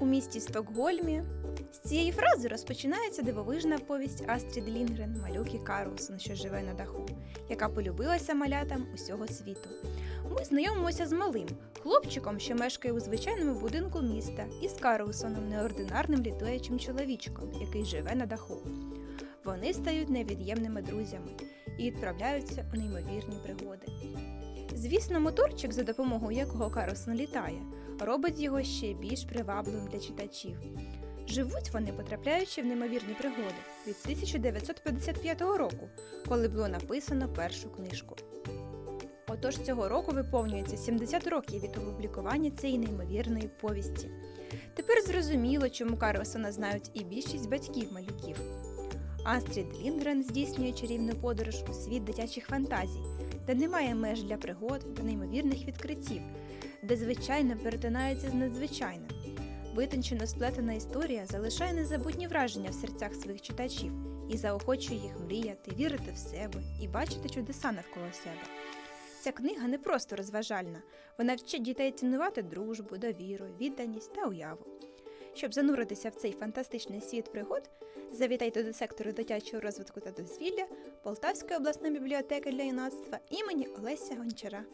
У місті Стокгольмі з цієї фрази розпочинається дивовижна повість Астрід Лінгрен Малюки Карлсон, що живе на даху, яка полюбилася малятам усього світу. Ми знайомимося з малим хлопчиком, що мешкає у звичайному будинку міста, і з Карлсоном, неординарним літаючим чоловічком, який живе на даху. Вони стають невід'ємними друзями і відправляються у неймовірні пригоди. Звісно, моторчик, за допомогою якого Карлсон літає, робить його ще більш привабливим для читачів. Живуть вони, потрапляючи в неймовірні пригоди від 1955 року, коли було написано першу книжку. Отож цього року виповнюється 70 років від опублікування цієї неймовірної повісті. Тепер зрозуміло, чому Карлсона знають і більшість батьків малюків. Астрід Лінгрен здійснює чарівну подорож у світ дитячих фантазій, де немає меж для пригод та неймовірних відкриттів, де звичайно перетинається з надзвичайним. Витончено сплетена історія залишає незабутні враження в серцях своїх читачів і заохочує їх мріяти, вірити в себе і бачити чудеса навколо себе. Ця книга не просто розважальна, вона вчить дітей цінувати дружбу, довіру, відданість та уяву. Щоб зануритися в цей фантастичний світ пригод, завітайте до сектору дитячого розвитку та дозвілля Полтавської обласної бібліотеки для юнацтва імені Олеся Гончара.